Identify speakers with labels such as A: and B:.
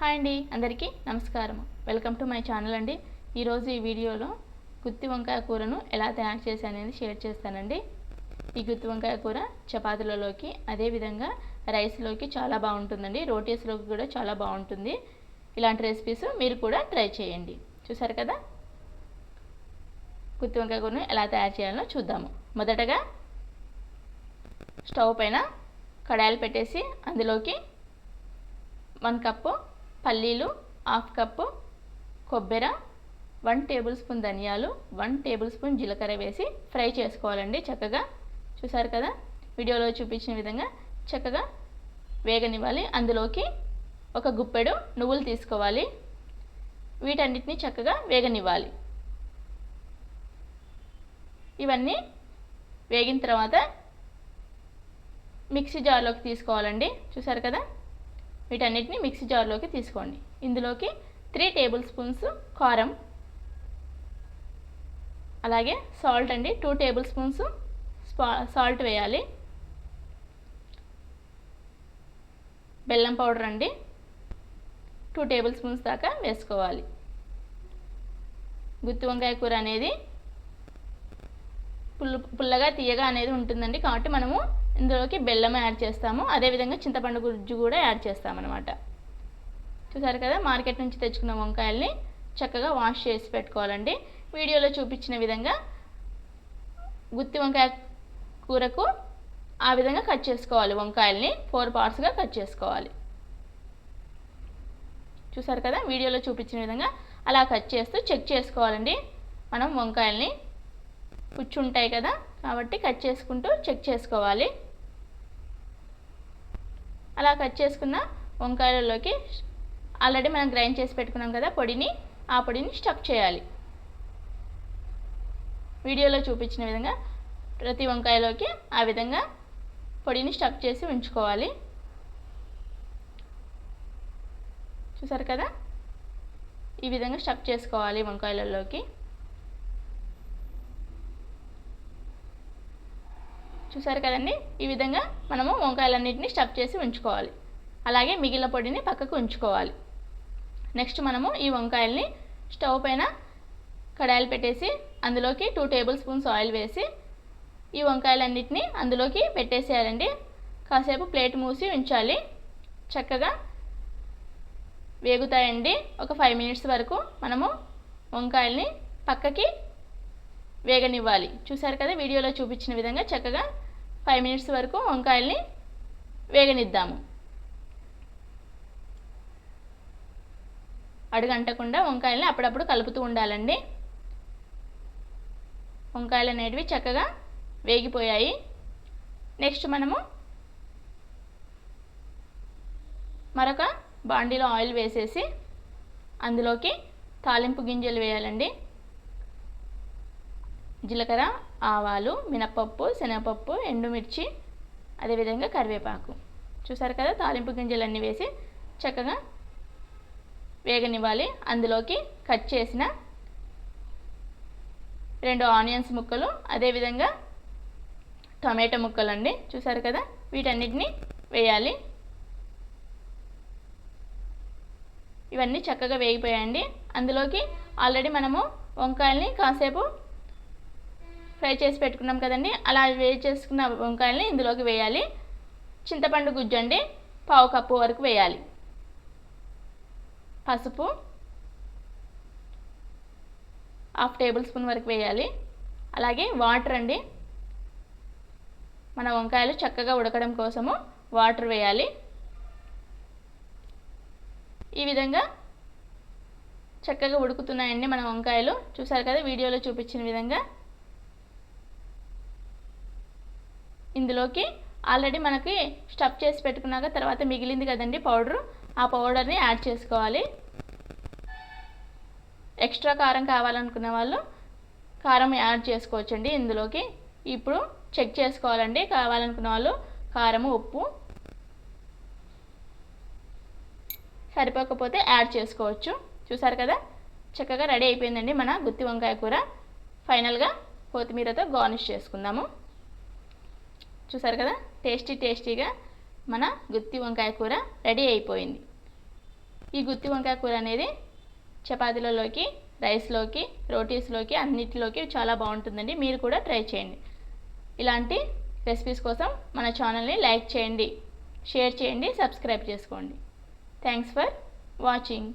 A: Hi అండి అందరికీ నమస్కారం వెల్కమ్ టు మై ఛానల్ అండి. ఈరోజు ఈ వీడియోలో గుత్తి వంకాయ కూరను ఎలా తయారు చేశాననేది షేర్ చేస్తానండి. ఈ గుత్తి వంకాయ కూర చపాతీలలోకి అదేవిధంగా రైస్లోకి చాలా బాగుంటుందండి. రోటీస్లోకి కూడా చాలా బాగుంటుంది. ఇలాంటి రెసిపీస్ మీరు కూడా ట్రై చేయండి. చూసారు కదా? గుత్తి వంకాయ కూరను ఎలా తయారు చేయాలో చూద్దాము. మొదటగా స్టవ్ పైన కడాయిలు పెట్టేసి అందులోకి వన్ కప్పు పల్లీలు హాఫ్ కప్పు కొబ్బరి వన్ టేబుల్ స్పూన్ ధనియాలు వన్ టేబుల్ స్పూన్ జీలకర్ర వేసి ఫ్రై చేసుకోవాలండి చక్కగా. చూసారు కదా? వీడియోలో చూపించిన విధంగా చక్కగా వేగనివ్వాలి. అందులోకి ఒక గుప్పెడు నువ్వులు తీసుకోవాలి. వీటన్నిటిని చక్కగా వేగనివ్వాలి. ఇవన్నీ వేగిన తర్వాత మిక్సీ జార్లోకి తీసుకోవాలండి. చూసారు కదా? వీటన్నిటిని మిక్సీ జార్లోకి తీసుకోండి. ఇందులోకి త్రీ టేబుల్ స్పూన్స్ కారం అలాగే సాల్ట్ అండి టూ టేబుల్ స్పూన్స్ సాల్ట్ వేయాలి. బెల్లం పౌడర్ అండి టూ టేబుల్ స్పూన్స్ దాకా వేసుకోవాలి. గుత్తి వంకాయ కూర అనేది పుల్ల పుల్లగా తీయగా అనేది ఉంటుందండి. కాబట్టి మనము ఇందులోకి బెల్లం యాడ్ చేస్తాము. అదేవిధంగా చింతపండు గుజ్జు కూడా యాడ్ చేస్తామన్నమాట. చూసారు కదా మార్కెట్ నుంచి తెచ్చుకున్న వంకాయల్ని చక్కగా వాష్ చేసి పెట్టుకోవాలండి. వీడియోలో చూపించిన విధంగా గుత్తి వంకాయ కూరకు ఆ విధంగా కట్ చేసుకోవాలి వంకాయల్ని. ఫోర్ పార్ట్స్గా కట్ చేసుకోవాలి. చూసారు కదా వీడియోలో చూపించిన విధంగా అలా కట్ చేస్తూ చెక్ చేసుకోవాలండి. మనం వంకాయల్ని పుచ్చుంటాయి కదా కాబట్టి కట్ చేసుకుంటూ చెక్ చేసుకోవాలి. అలా కట్ చేసుకున్న వంకాయలలోకి ఆల్రెడీ మనం గ్రైండ్ చేసి పెట్టుకున్నాం కదా పొడిని ఆ పొడిని స్టఫ్ చేయాలి. వీడియోలో చూపించిన విధంగా ప్రతి వంకాయలోకి ఆ విధంగా పొడిని స్టఫ్ చేసి ఉంచుకోవాలి. చూసారు కదా? ఈ విధంగా స్టఫ్ చేసుకోవాలి వంకాయలలోకి. చూసారు కదండి? ఈ విధంగా మనము వంకాయలన్నింటినీ స్టఫ్ చేసి ఉంచుకోవాలి. అలాగే మిగిలిన పొడిని పక్కకు ఉంచుకోవాలి. నెక్స్ట్ మనము ఈ వంకాయల్ని స్టవ్ పైన కడాయిలు పెట్టేసి అందులోకి టూ టేబుల్ స్పూన్స్ ఆయిల్ వేసి ఈ వంకాయలన్నింటినీ అందులోకి పెట్టేసేయాలండి. కాసేపు ప్లేట్ మూసి ఉంచాలి. చక్కగా వేగుతాయండి. ఒక ఫైవ్ మినిట్స్ వరకు మనము వంకాయల్ని పక్కకి వేగనివ్వాలి. చూసారు కదా వీడియోలో చూపించిన విధంగా చక్కగా ఫైవ్ మినిట్స్ వరకు వంకాయల్ని వేగనిద్దాము. అడుగంటకుండా వంకాయల్ని అప్పుడప్పుడు కలుపుతూ ఉండాలండి. వంకాయలు అనేటివి చక్కగా వేగిపోయాయి. నెక్స్ట్ మనము మరొక బాండీలో ఆయిల్ వేసేసి అందులోకి తాలింపు గింజలు వేయాలండి. జీలకర్ర ఆవాలు మినపప్పు శనగపప్పు ఎండుమిర్చి అదేవిధంగా కరివేపాకు. చూసారు కదా? తాలింపు గింజలన్నీ వేసి చక్కగా వేగనివ్వాలి. అందులోకి కట్ చేసిన రెండు ఆనియన్స్ ముక్కలు అదేవిధంగా టమాటో ముక్కలు అండి చూసారు కదా? వీటన్నిటిని వేయాలి. ఇవన్నీ చక్కగా వేగిపోయాయండి. అందులోకి ఆల్రెడీ మనము వంకాయల్ని కాసేపు ఫ్రై చేసి పెట్టుకున్నాం కదండి. అలా వేడి చేసుకున్న వంకాయల్ని ఇందులోకి వేయాలి. చింతపండు గుజ్జు అండి. పావు కప్పు వరకు వేయాలి. పసుపు హాఫ్ టేబుల్ స్పూన్ వరకు వేయాలి. అలాగే వాటర్ అండి. మన వంకాయలు చక్కగా ఉడకడం కోసము వాటర్ వేయాలి. ఈ విధంగా చక్కగా ఉడుకుతున్నాయండి మన వంకాయలు. చూసారు కదా వీడియోలో చూపించిన విధంగా. ఇందులోకి ఆల్రెడీ మనకి స్టఫ్ చేసి పెట్టుకున్నాక తర్వాత మిగిలింది కదండి పౌడరు ఆ పౌడర్ని యాడ్ చేసుకోవాలి. ఎక్స్ట్రా కారం కావాలనుకున్న వాళ్ళు కారం యాడ్ చేసుకోవచ్చండి ఇందులోకి. ఇప్పుడు చెక్ చేసుకోవాలండి కావాలనుకున్న వాళ్ళు కారము ఉప్పు సరిపోకపోతే యాడ్ చేసుకోవచ్చు. చూసారు కదా? చక్కగా రెడీ అయిపోయిందండి మన గుత్తి వంకాయ కూర. ఫైనల్గా కొత్తిమీరతో గార్నిష్ చేసుకుందాము. చూసారు కదా? టేస్టీ టేస్టీగా మన గుత్తి వంకాయ కూర రెడీ అయిపోయింది. ఈ గుత్తి వంకాయ కూర అనేది చపాతీలలోకి రైస్లోకి రోటీస్లోకి అన్నిటిలోకి చాలా బాగుంటుందండి. మీరు కూడా ట్రై చేయండి. ఇలాంటి రెసిపీస్ కోసం మన ఛానల్ని లైక్ చేయండి షేర్ చేయండి సబ్స్క్రైబ్ చేసుకోండి. Thanks for watching.